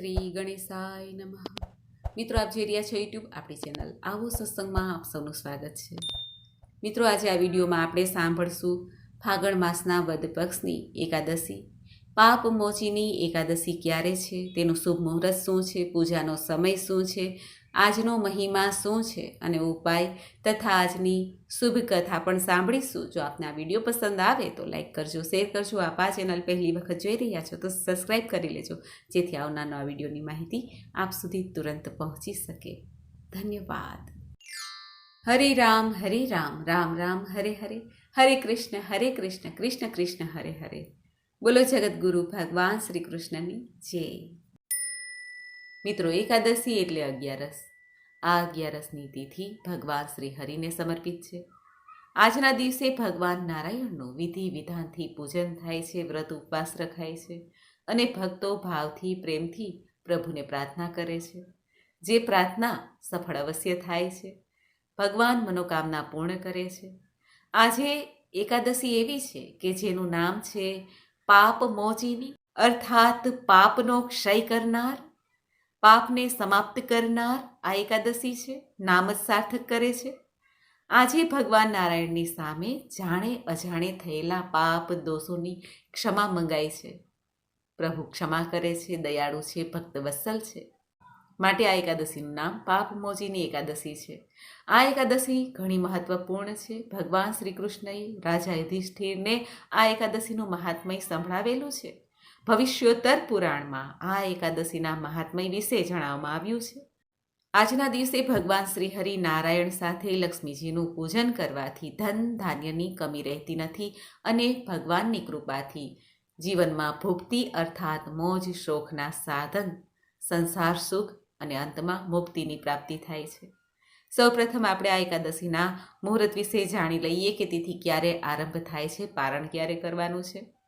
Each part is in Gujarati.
શ્રી ગણેશાય નમઃ. મિત્રો, આપ જોઈ રહ્યા છો યુટ્યુબ આપણી ચેનલ આવો સત્સંગમાં આપ સૌનું સ્વાગત છે. મિત્રો, આજે આ વિડીયોમાં આપણે સાંભળશું ફાગણ માસના વદ પક્ષની એકાદશી. પાપ મોચીની એકાદશી ક્યારે છે? તેનું શુભ મુહૂર્ત શું છે? પૂજાનો સમય શું છે? આજનો મહિમા શું છે અને ઉપાય તથા આજની શુભ કથા પણ સાંભળીશું. જો આપને આ વીડિયો પસંદ આવે તો લાઈક કરજો, શેર કરજો. આપ આ ચેનલ પહેલી વખત જોઈ રહ્યા છો તો સબસ્ક્રાઈબ કરી લેજો, જેથી આવનાર નવા વિડીયોની માહિતી આપ સુધી તુરંત પહોંચી શકે. ધન્યવાદ. હરે રામ હરે રામ રામ રામ, હરે હરે. હરે કૃષ્ણ હરે કૃષ્ણ કૃષ્ણ કૃષ્ણ, હરે હરે. બોલો જગદગુરુ ભગવાન શ્રી કૃષ્ણની જય. મિત્રો, એકાદશી એટલે અગિયારસ. આ અગિયારસની તિથિ ભગવાન શ્રી હરિને સમર્પિત છે. આજના દિવસે ભગવાન નારાયણનું વિધિ વિધાનથી પૂજન થાય છે, વ્રત ઉપવાસ રખાય છે અને ભક્તો ભાવથી, પ્રેમથી પ્રભુને પ્રાર્થના કરે છે. જે પ્રાર્થના સફળ અવશ્ય થાય છે. ભગવાન મનોકામના પૂર્ણ કરે છે. આજે એકાદશી એવી છે કે જેનું નામ છે પાપ મોચીની અર્થાત પાપનો ક્ષય કરનાર પાપને સમાપ્ત કરનાર આ એકાદશી છે, નામ જ સાર્થક કરે છે. આજે ભગવાન નારાયણની સામે જાણે અજાણે થયેલા પાપ દોષોની ક્ષમા મંગાય છે. પ્રભુ ક્ષમા કરે છે, દયાળુ છે, ભક્ત વત્સલ છે. માટે આ એકાદશીનું નામ પાપ મોજીની એકાદશી છે. આ એકાદશી ઘણી મહત્વપૂર્ણ છે. ભગવાન શ્રી કૃષ્ણએ રાજા યુધિષ્ઠિરને આ એકાદશીનું મહાત્મય સંભળાવેલું છે. ભવિષ્યોત્તર પુરાણમાં આ એકાદશીના મહાત્મય વિશે જણાવવામાં આવ્યું છે. આજના દિવસે ભગવાન શ્રી હરિ નારાયણ સાથે લક્ષ્મીજીનું પૂજન કરવાથી ધન ધાન્યની કમી રહેતી નથી અને ભગવાનની કૃપાથી જીવનમાં ભુક્તિ અર્થાત મોજ શોખના સાધન, સંસાર સુખ અને અંતમાં મુક્તિની પ્રાપ્તિ થાય છે. સૌપ્રથમ આપણે આ એકાદશીના મુહૂર્ત વિશે જાણી લઈએ કે તેથી ક્યારે આરંભ થાય છે, પારણ ક્યારે કરવાનું છે.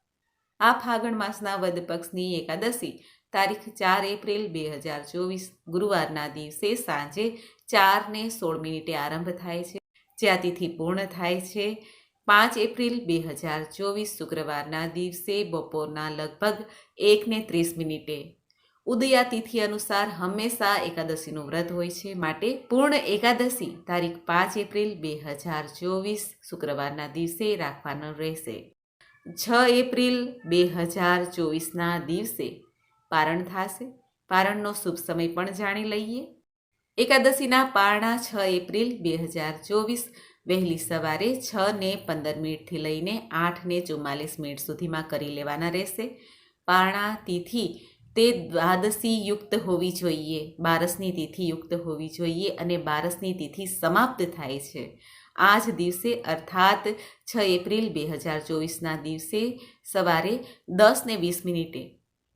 આ ફાગણ માસના વદ પક્ષની એકાદશી, તારીખ ચાર એપ્રિલ બે હજાર ચોવીસ, ગુરુવારના દિવસે સાંજે ચાર ને સોળ મિનિટે આરંભ થાય છે. જ્યાં તિથિ પૂર્ણ થાય છે. પાંચ એપ્રિલ બે હજાર ચોવીસ, શુક્રવારના દિવસે બપોરના લગભગ એક ને ત્રીસ મિનિટે. ઉદયા તિથિ અનુસાર હંમેશા એકાદશીનું વ્રત હોય છે. માટે પૂર્ણ એકાદશી તારીખ પાંચ એપ્રિલ બે હજાર ચોવીસ, શુક્રવારના દિવસે રાખવાનો રહેશે. છ એપ્રિલ બે હજાર ચોવીસના દિવસે પારણ થશે. પારણનો શુભ સમય પણ જાણી લઈએ. એકાદશીના પારણા છ એપ્રિલ બે હજાર ચોવીસ વહેલી સવારે છ ને પંદર મિનિટથી લઈને આઠ ને ચુમ્માલીસ મિનિટ સુધીમાં કરી લેવાના રહેશે. પારણા તિથિ તે દ્વાદશી યુક્ત હોવી જોઈએ. બારસની તિથિ યુક્ત હોવી જોઈએ અને બારસની તિથિ સમાપ્ત થાય છે. આ જ દિવસે અર્થાત છ એપ્રિલ બે હજાર ચોવીસના દિવસે સવારે દસ ને વીસ મિનિટે.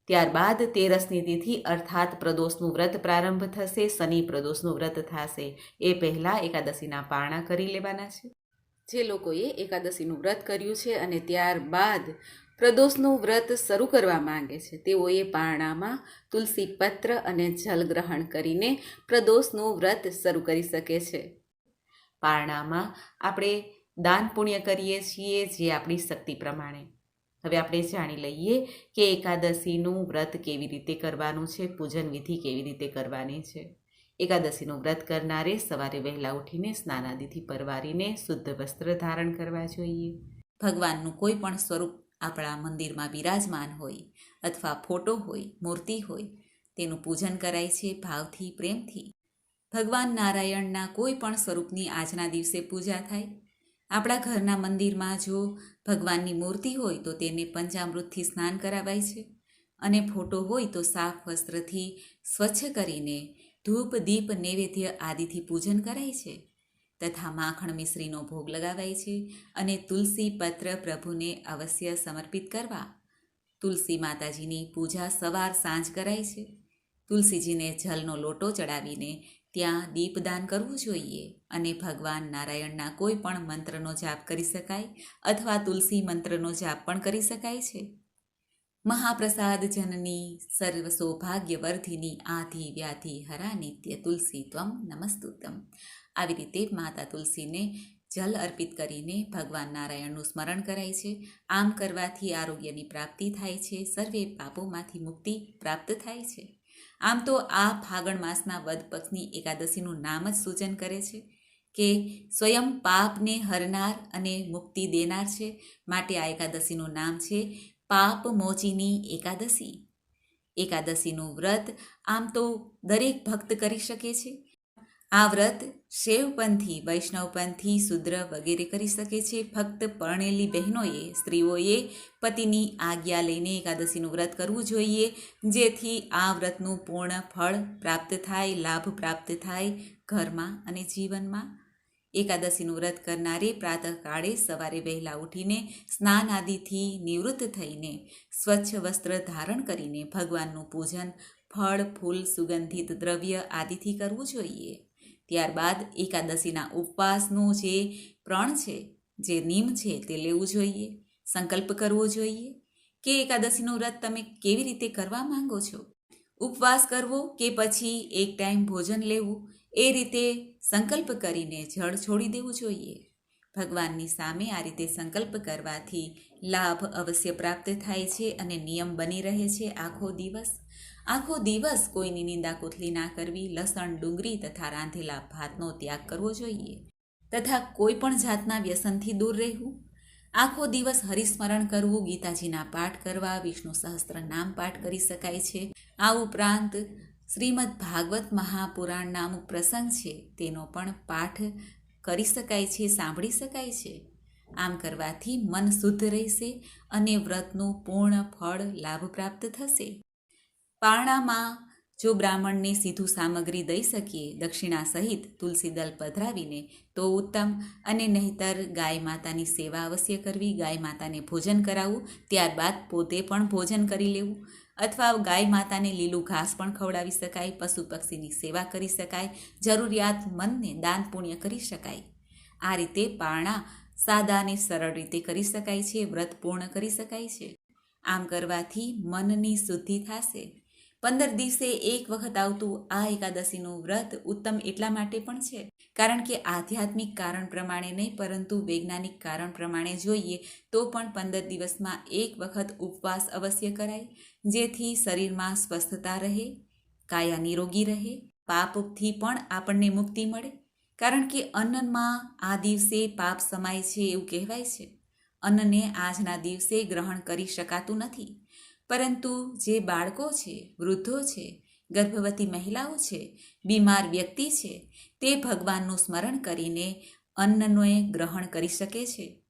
ત્યારબાદ તેરસની તિથિ અર્થાત પ્રદોષનું વ્રત પ્રારંભ થશે, શનિ પ્રદોષનું વ્રત થશે. એ પહેલાં એકાદશીના પારણા કરી લેવાના છે. જે લોકોએ એકાદશીનું વ્રત કર્યું છે અને ત્યારબાદ પ્રદોષનું વ્રત શરૂ કરવા માંગે છે, તેઓએ પારણામાં તુલસી પત્ર અને જલ ગ્રહણ કરીને પ્રદોષનું વ્રત શરૂ કરી શકે છે. પારણામાં આપણે દાન પુણ્ય કરીએ છીએ જે આપણી શક્તિ પ્રમાણે. હવે આપણે જાણી લઈએ કે એકાદશીનું વ્રત કેવી રીતે કરવાનું છે, પૂજન વિધિ કેવી રીતે કરવાની છે. એકાદશીનું વ્રત કરનારે સવારે વહેલા ઉઠીને સ્નાનાદિથી પરવારીને શુદ્ધ વસ્ત્ર ધારણ કરવા જોઈએ. ભગવાનનું કોઈ પણ સ્વરૂપ આપણા મંદિરમાં બિરાજમાન હોય અથવા ફોટો હોય, મૂર્તિ હોય, તેનું પૂજન કરાય છે ભાવથી, પ્રેમથી. ભગવાન નારાયણના કોઈ પણ સ્વરૂપની આજના દિવસે પૂજા થાય. આપણા ઘરના મંદિરમાં જો ભગવાનની મૂર્તિ હોય તો તેને પંચામૃતથી સ્નાન કરાવાય છે અને ફોટો હોય તો સાફ વસ્ત્રથી સ્વચ્છ કરીને ધૂપ, દીપ, નૈવેદ્ય આદિથી પૂજન કરાય છે તથા માખણ મિશ્રીનો ભોગ લગાવાય છે અને તુલસી પત્ર પ્રભુને અવશ્ય સમર્પિત કરવા. તુલસી માતાજીની પૂજા સવાર સાંજ કરાય છે. તુલસીજીને જલનો લોટો ચડાવીને ત્યાં દીપદાન કરવું જોઈએ અને ભગવાન નારાયણના કોઈ પણ મંત્રનો જાપ કરી શકાય અથવા તુલસી મંત્રનો જાપ પણ કરી શકાય છે. મહાપ્રસાદ જનની સર્વ સૌભાગ્યવર્ધિની આધિ વ્યાધિ હરા નિત્ય તુલસી ત્વમ નમસ્તુતમ. આવી રીતે માતા તુલસીને જલ અર્પિત કરીને ભગવાન નારાયણનું સ્મરણ કરાય છે. આમ કરવાથી આરોગ્યની પ્રાપ્તિ થાય છે. સર્વે પાપોમાંથી મુક્તિ પ્રાપ્ત થાય છે. આમ તો આ ફાગણ માસના વદ પક્ષની એકાદશીનું નામ જ સૂચન કરે છે કે સ્વયં પાપને હરનાર અને મુક્તિ દેનાર છે માટે આ એકાદશીનું નામ છે પાપ મોચીની એકાદશી. એકાદશીનું વ્રત આમ તો દરેક ભક્ત કરી શકે છે. આ વ્રત શૈવપંથી વૈષ્ણવપંથી શુદ્ર વગેરે કરી શકે છે. ફક્ત પરણેલી બહેનોએ, સ્ત્રીઓએ પતિની આજ્ઞા લઈને એકાદશીનું વ્રત કરવું જોઈએ, જેથી આ વ્રતનું પૂર્ણ ફળ પ્રાપ્ત થાય, લાભ પ્રાપ્ત થાય ઘરમાં અને જીવનમાં. એકાદશીનું વ્રત કરનારે પ્રાતઃકાળે સવારે વહેલા ઉઠીને સ્નાન આદિથી નિવૃત્ત થઈને સ્વચ્છ વસ્ત્ર ધારણ કરીને ભગવાનનું પૂજન, ફળ, ફૂલ, સુગંધિત દ્રવ્ય આદિથી કરવું જોઈએ. ત્યારબાદ એકાદશીના ઉપવાસનું જે પ્રણ છે, જે નિયમ છે તે લેવું જોઈએ, સંકલ્પ કરવો જોઈએ કે એકાદશીનું વ્રત તમે કેવી રીતે કરવા માંગો છો? ઉપવાસ કરવો કે પછી એક ટાઈમ ભોજન લેવું, એ રીતે સંકલ્પ કરીને જળ છોડી દેવું જોઈએ. ભગવાનની સામે આ રીતે સંકલ્પ કરવાથી લાભ અવશ્ય પ્રાપ્ત થાય છે અને નિયમ બની રહે છે આખો દિવસ. આખો દિવસ કોઈની નિંદા કોથલી ના કરવી, લસણ, ડુંગળી તથા રાંધેલા ભાતનો ત્યાગ કરવો જોઈએ તથા કોઈ પણ જાતના વ્યસનથી દૂર રહેવું. આખો દિવસ હરિસ્મરણ કરવું, ગીતાજીના પાઠ કરવા, વિષ્ણુ સહસ્ત્ર નામ પાઠ કરી શકાય છે. આ ઉપરાંત શ્રીમદ ભાગવત મહાપુરાણ નામક પ્રસંગ છે, તેનો પણ પાઠ કરી શકાય છે, સાંભળી શકાય છે. આમ કરવાથી મન શુદ્ધ રહેશે અને વ્રતનું પૂર્ણ ફળ લાભ પ્રાપ્ત થશે. પારણામાં જો બ્રાહ્મણને સીધું સામગ્રી દઈ શકીએ, દક્ષિણા સહિત તુલસી દલ પધરાવીને તો ઉત્તમ અને નહીતર ગાય માતાની સેવા અવશ્ય કરવી, ગાય માતાને ભોજન કરાવવું, ત્યારબાદ પોતે પણ ભોજન કરી લેવું. અથવા ગાય માતાને લીલું ઘાસ પણ ખવડાવી શકાય, પશુ પક્ષીની સેવા કરી શકાય, જરૂરિયાત મનને દાન પુણ્ય કરી શકાય. આ રીતે પારણા સાદા અને સરળ રીતે કરી શકાય છે, વ્રત પૂર્ણ કરી શકાય છે. આમ કરવાથી મનની શુદ્ધિ થશે. પંદર દિવસે એક વખત આવતું આ એકાદશીનું વ્રત ઉત્તમ એટલા માટે પણ છે. કારણ કે આધ્યાત્મિક કારણ પ્રમાણે નહીં, પરંતુ વૈજ્ઞાનિક કારણ પ્રમાણે જોઈએ તો પણ પંદર દિવસમાં એક વખત ઉપવાસ અવશ્ય કરાય, જેથી શરીરમાં સ્વસ્થતા રહે, કાયા નિરોગી રહે પાપથી પણ આપણને મુક્તિ મળે. કારણ કે અન્નમાં આ દિવસે પાપ સમાય છે એવું કહેવાય છે. અન્નને આજના દિવસે ગ્રહણ કરી શકાતું નથી. પરંતુ જે બાળકો છે, વૃદ્ધો છે, ગર્ભવતી મહિલાઓ છે, બીમાર વ્યક્તિ છે, તે ભગવાનનું સ્મરણ કરીને અન્નને ગ્રહણ કરી શકે છે.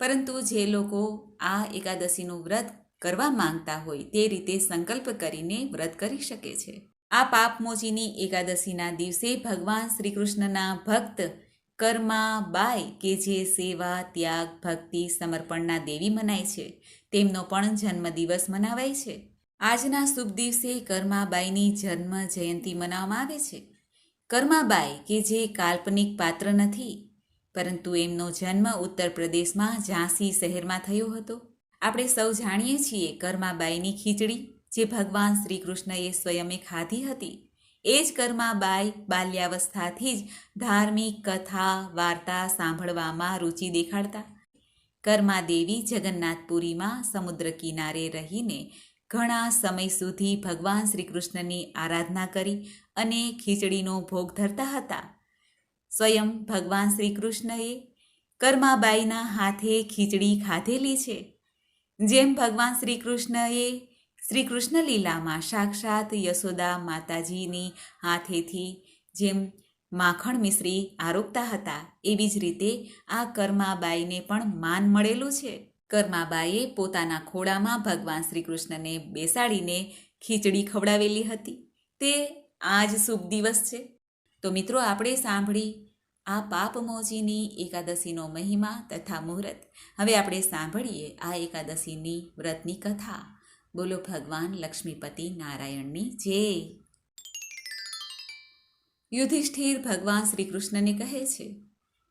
પરંતુ જે લોકો આ એકાદશીનું વ્રત કરવા માંગતા હોય, તે રીતે સંકલ્પ કરીને વ્રત કરી શકે છે. આ પાપમોચીની એકાદશીના દિવસે ભગવાન શ્રી કૃષ્ણના ભક્ત કર્મા બાય કે જે સેવા, ત્યાગ, ભક્તિ, સમર્પણના દેવી મનાય છે. તેમનો પણ જન્મદિવસ મનાવાય છે. આજના શુભ દિવસે કર્માબાઈની જન્મ જયંતિ મનાવવામાં આવે છે. કર્માબાઈ કે જે કાલ્પનિક પાત્ર નથી, પરંતુ એમનો જન્મ ઉત્તર પ્રદેશમાં ઝાંસી શહેરમાં થયો હતો. આપણે સૌ જાણીએ છીએ કર્માબાઈની ખીચડી, જે ભગવાન શ્રી કૃષ્ણએ સ્વયંએ ખાધી હતી. એ જ કર્માબાઈ બાલ્યાવસ્થાથી જ ધાર્મિક કથા, વાર્તા સાંભળવામાં રુચિ દેખાડતા. કર્માદેવી જગન્નાથપુરીમાં સમુદ્ર કિનારે રહીને ઘણા સમય સુધી ભગવાન શ્રી કૃષ્ણની આરાધના કરી અને ખીચડીનો ભોગ ધરતા હતા. સ્વયં ભગવાન શ્રી કૃષ્ણએ કર્માબાઈના હાથે ખીચડી ખાધેલી છે. જેમ ભગવાન શ્રી કૃષ્ણએ શ્રી કૃષ્ણ લીલામાં સાક્ષાત યશોદા માતાજીની હાથેથી જેમ માખણ મિશ્રી આરોપતા હતા. એવી જ રીતે આ કર્માબાઈને પણ માન મળેલું છે. કર્માબાઈએ પોતાના ખોળામાં ભગવાન શ્રી કૃષ્ણને બેસાડીને ખીચડી ખવડાવેલી હતી. તે આજ શુભ દિવસ છે. તો મિત્રો, આપણે સાંભળી આ પાપમોચીની એકાદશીનો મહિમા તથા મુહૂર્ત. હવે આપણે સાંભળીએ આ એકાદશીની વ્રતની કથા. બોલો ભગવાન લક્ષ્મીપતિ નારાયણની જય. યુધિષ્ઠિર ભગવાન શ્રી કૃષ્ણને કહે છે,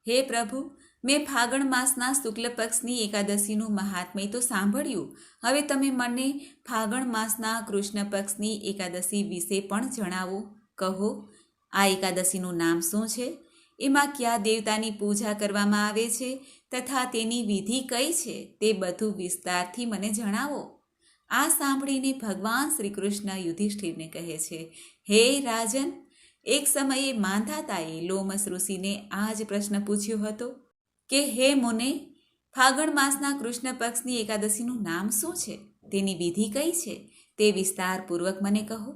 હે પ્રભુ, મેં ફાગણ માસના શુક્લ પક્ષની એકાદશીનું મહાત્મય તો સાંભળ્યું. હવે તમે મને ફાગણ માસના કૃષ્ણ પક્ષની એકાદશી વિશે પણ જણાવો, કહો. આ એકાદશીનું નામ શું છે? એમાં કયા દેવતાની પૂજા કરવામાં આવે છે તથા તેની વિધિ કઈ છે તે બધું વિસ્તારથી મને જણાવો. આ સાંભળીને ભગવાન શ્રી કૃષ્ણ યુધિષ્ઠિરને કહે છે, હે રાજન એક સમયે માંધાતાએ લોમસ ઋષિને આ જ પ્રશ્ન પૂછ્યો હતો કે, હે મુને, ફાગણ માસના કૃષ્ણ પક્ષની એકાદશીનું નામ શું છે? તેની વિધિ કઈ છે? તે વિસ્તારપૂર્વક મને કહો.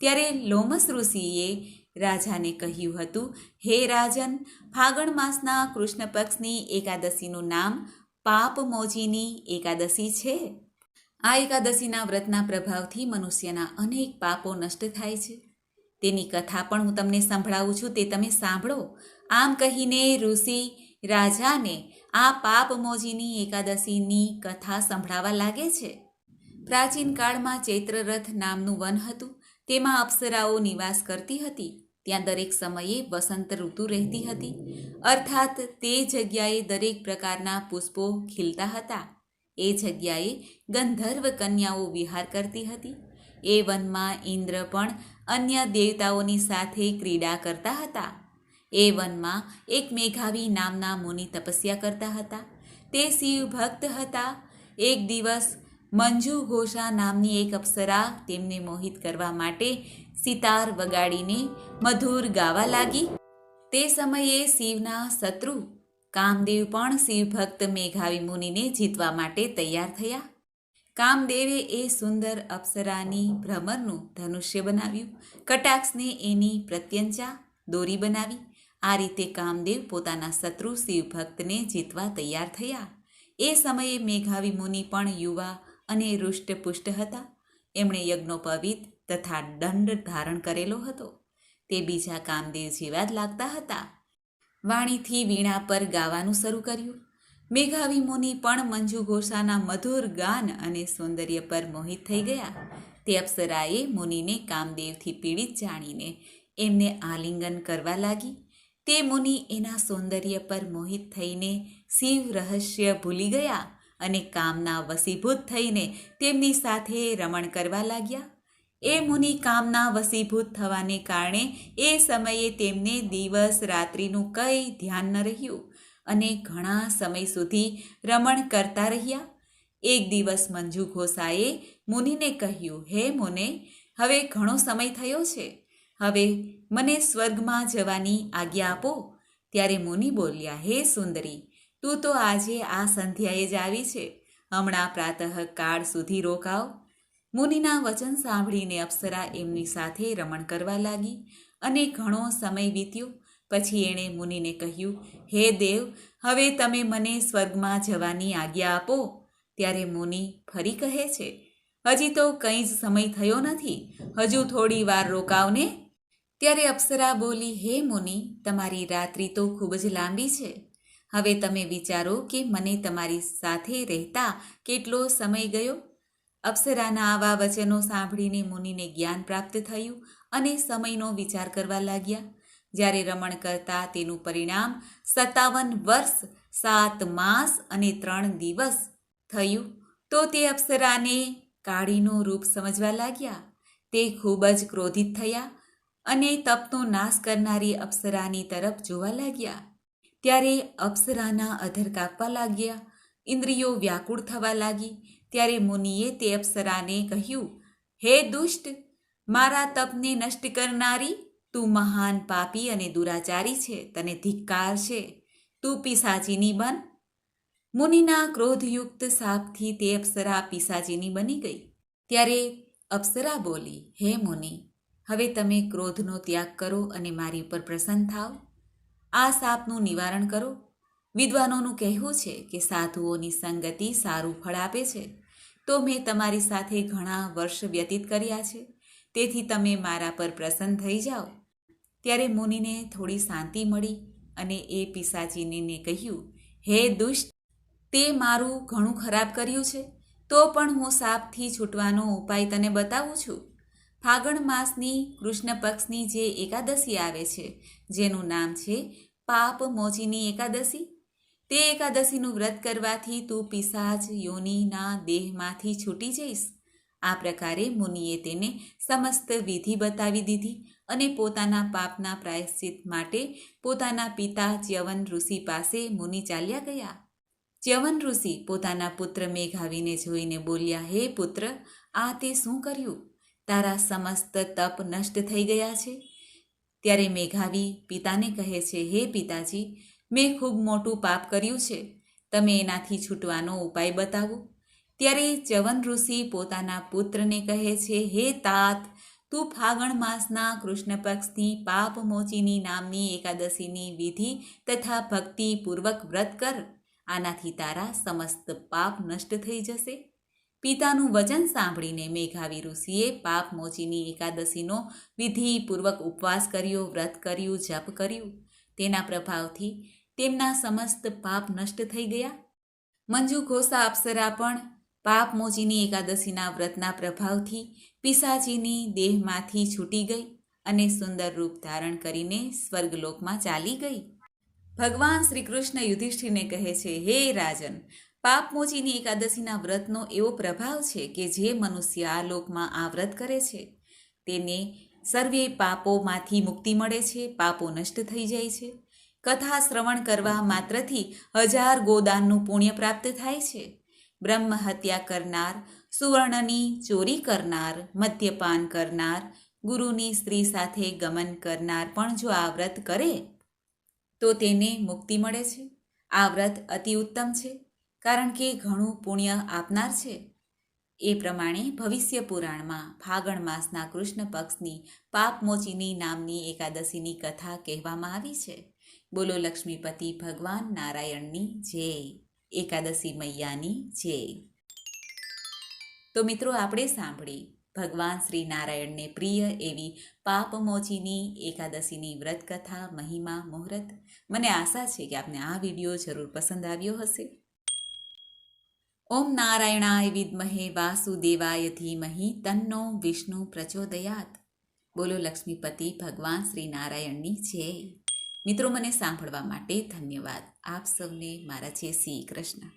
ત્યારે લોમસ ઋષિએ રાજાને કહ્યું હતું, હે રાજન, ફાગણ માસના કૃષ્ણ પક્ષની એકાદશીનું નામ પાપમોચીની એકાદશી છે. આ એકાદશીના વ્રતના પ્રભાવથી મનુષ્યના અનેક પાપો નષ્ટ થાય છે. તેની કથા પણ હું તમને સંભળાવું છું, તે તમે સાંભળો. આમ કહીને ઋષિ રાજાને આ પાપમોજીની એકાદશીની કથા સંભળાવા લાગે છે. પ્રાચીન કાળમાં ચૈત્રરથ નામનું વન હતું, તેમાં અપ્સરાઓ નિવાસ કરતી હતી. ત્યાં દરેક સમયે વસંત ઋતુ રહેતી હતી. અર્થાત તે જગ્યાએ દરેક પ્રકારના પુષ્પો ખીલતા હતા. એ જગ્યાએ ગંધર્વ કન્યાઓ વિહાર કરતી હતી. એ વનમાં ઇન્દ્ર પણ અન્ય દેવતાઓની સાથે ક્રીડા કરતા હતા. એ વનમાં એક મેઘાવી નામના મુનિ તપસ્યા કરતા હતા. તે શિવ ભક્ત હતા. એક દિવસ મંજુ ઘોષા નામની એક અપ્સરા તેમને મોહિત કરવા માટે સિતાર વગાડીને મધુર ગાવા લાગી. તે સમયે શિવના શત્રુ કામદેવ પણ શિવભક્ત મેઘાવી મુનિને જીતવા માટે તૈયાર થયા. કામદેવે એ સુંદર અપ્સરાની ભ્રમરનું ધનુષ્ય બનાવ્યું. કટાક્ષને એની પ્રત્યંચા દોરી બનાવી. આ રીતે કામદેવ પોતાના શત્રુ શિવભક્તને જીતવા તૈયાર થયા. એ સમયે મેઘાવી મુનિ પણ યુવા અને રૂષ્ટપુષ્ટ હતા. એમણે યજ્ઞોપવિત તથા દંડ ધારણ કરેલો હતો. તે બીજા કામદેવ જેવા જ લાગતા હતા. વાણીથી વીણા પર ગાવાનું શરૂ કર્યું. મેઘાવી મુનિ પણ મંજુ ઘોષાના મધુર ગાન અને સૌંદર્ય પર મોહિત થઈ ગયા. તે અપ્સરાએ મુનિને કામદેવથી પીડિત જાણીને એમને આલિંગન કરવા લાગી. તે મુનિ એના સૌંદર્ય પર મોહિત થઈને શિવ રહસ્ય ભૂલી ગયા અને કામના વસીભૂત થઈને તેમની સાથે રમણ કરવા લાગ્યા. એ મુનિ કામના વસીભૂત થવાને કારણે એ સમયે તેમને દિવસ રાત્રિનું કંઈ ધ્યાન ન રહ્યું. અને ઘણા સમય સુધી રમણ કરતા રહ્યા. એક દિવસ મંજુ ઘોસાએ મુનિને કહ્યું, હે મુને, હવે ઘણો સમય થયો છે. હવે મને સ્વર્ગમાં જવાની આજ્ઞા આપો. ત્યારે મુનિ બોલ્યા, હે સુંદરી, તું તો આજે આ સંધ્યાએ જ આવી છે. હમણાં પ્રાતઃકાળ સુધી રોકાવ. મુનિના વચન સાંભળીને અપ્સરા એમની સાથે રમણ કરવા લાગી અને ઘણો સમય વીત્યો. પછી એણે મુનિને કહ્યું, હે દેવ, હવે તમે મને સ્વર્ગમાં જવાની આજ્ઞા આપો. ત્યારે મુનિ ફરી કહે છે, હજી તો કંઈ જ સમય થયો નથી, હજુ થોડી વાર રોકાવને. ત્યારે અપ્સરા બોલી, હે મુનિ, તમારી રાત્રિ તો ખૂબ જ લાંબી છે. હવે તમે વિચારો કે મને તમારી સાથે રહેતા કેટલો સમય ગયો. અપ્સરાના આવા વચનો સાંભળીને મુનિને જ્ઞાન પ્રાપ્ત થયું અને સમયનો વિચાર કરવા લાગ્યા. જ્યારે રમણ કરતા તેનું પરિણામ સત્તાવન વર્ષ, સાત માસ અને ત્રણ દિવસ થયું. તો તે અપ્સરાને કાળીનું રૂપ સમજવા લાગ્યા. તે ખૂબ જ ક્રોધિત થયા અને તપનો નાશ કરનારી અપ્સરાની તરફ જોવા લાગ્યા. ત્યારે અપ્સરાના અધર કાપવા લાગ્યા. ઇન્દ્રિયો વ્યાકુળ થવા લાગી. ત્યારે મુનિએ તે અપ્સરાને કહ્યું, હે દુષ્ટ, મારા તપને નષ્ટ કરનારી તું મહાન પાપી અને દુરાચારી છે, તને ધિક્કાર છે. તું પિસાચીની બન. મુનિના ક્રોધયુક્ત સાપથી તે અપ્સરા પિસાચીની બની ગઈ. ત્યારે અપ્સરા બોલી, હે મુનિ, હવે તમે ક્રોધનો ત્યાગ કરો અને મારી ઉપર પ્રસન્ન થાવ. આ સાપનું નિવારણ કરો. વિદ્વાનોનું કહેવું છે કે સાધુઓની સંગતિ સારું ફળ આપે છે. તો મેં તમારી સાથે ઘણા વર્ષ વ્યતીત કર્યા છે. તેથી તમે મારા પર પ્રસન્ન થઈ જાઓ. ત્યારે મુનિને થોડી શાંતિ મળી અને એ પિસાચીનીને કહ્યું, હે દુષ્ટ, તે મારું ઘણું ખરાબ કર્યું છે, તો પણ હું સાપથી છૂટવાનો ઉપાય તને બતાવું છું? ફાગણ માસની કૃષ્ણ પક્ષની જે એકાદશી આવે છે, જેનું નામ છે પાપ મોચીની એકાદશી? તે એકાદશીનું વ્રત કરવાથી તું પિશાચ યોનિના દેહમાંથી છૂટી જઈશ. આ પ્રકારે મુનિએ તેને સમસ્ત વિધિ બતાવી દીધી અને પોતાના પાપના પ્રાયશ્ચિત માટે પોતાના પિતા ચ્યવન ઋષિ પાસે મુનિ ચાલ્યા ગયા. ચ્યવન ઋષિ પોતાના પુત્ર મેઘાવીને જોઈને બોલ્યા, હે પુત્ર, આ તે શું કર્યું? તારા સમસ્ત તપ નષ્ટ થઈ ગયા છે? ત્યારે મેઘાવી પિતાને કહે છે, હે પિતાજી, મેં ખૂબ મોટું પાપ કર્યું છે. તમે એનાથી છૂટવાનો ઉપાય બતાવો. ત્યારે ચ્યવન ઋષિ પોતાના પુત્રને કહે છે, હે તાત તું ફાગણ માસના કૃષ્ણ પક્ષની પાપ મોચીની નામની એકાદશીની વિધિ તથા ભક્તિપૂર્વક વ્રત કર. આનાથી તારા સમસ્ત પાપ નષ્ટ થઈ જશે. પિતાનું વચન સાંભળીને મેઘાવી ઋષિએ પાપ મોચીની એકાદશીનો વિધિપૂર્વક ઉપવાસ કર્યો, વ્રત કર્યું, જપ કર્યું. તેના પ્રભાવથી તેમના સમસ્ત પાપ નષ્ટ થઈ ગયા. મંજુ ઘોષા અપ્સરા પણ પાપ મોચીની એકાદશીના વ્રતના પ્રભાવથી પિસાચીની દેહમાંથી છૂટી ગઈ અને સુંદર રૂપ ધારણ કરીને સ્વર્ગલોકમાં ચાલી ગઈ. ભગવાન શ્રી કૃષ્ણ યુધિષ્ઠિરને કહે છે, હે રાજન, પાપમોચીની એકાદશીના વ્રતનો એવો પ્રભાવ છે કે જે મનુષ્ય આ લોકમાં આ વ્રત કરે છે. તેને સર્વે પાપોમાંથી મુક્તિ મળે છે, પાપો નષ્ટ થઈ જાય છે. કથા શ્રવણ કરવા માત્રથી હજાર ગોદાનનું પુણ્ય પ્રાપ્ત થાય છે. બ્રહ્મ હત્યા કરનાર સુવર્ણની ચોરી કરનાર, મદ્યપાન કરનાર, ગુરુની સ્ત્રી સાથે ગમન કરનાર પણ જો આ વ્રત કરે, તો તેને મુક્તિ મળે છે. આ વ્રત અતિ ઉત્તમ છે, કારણ કે ઘણું પુણ્ય આપનાર છે. એ પ્રમાણે ભવિષ્ય પુરાણમાં ફાગણ માસના કૃષ્ણ પક્ષની પાપમોચીની નામની એકાદશીની કથા કહેવામાં આવી છે. બોલો લક્ષ્મીપતિ ભગવાન નારાયણની જય. એકાદશી મૈયાની જય. તો મિત્રો આપણે સાંભળી. ભગવાન શ્રી નારાયણને પ્રિય એવી પાપમોચીની એકાદશીની વ્રત કથા મહિમા, મુહૂર્ત. મને આશા છે કે આપને આ વીડિયો જરૂર પસંદ આવ્યો હશે. ઓમ નારાયણાય વિદ્મહે વાસુદેવાય ધીમહિ તન્નો વિષ્ણુ પ્રચોદયાત. બોલો લક્ષ્મીપતિ ભગવાન શ્રી નારાયણની જય. મિત્રો મને સાંભળવા માટે ધન્યવાદ. આપ સૌને મારા જય શ્રી કૃષ્ણ.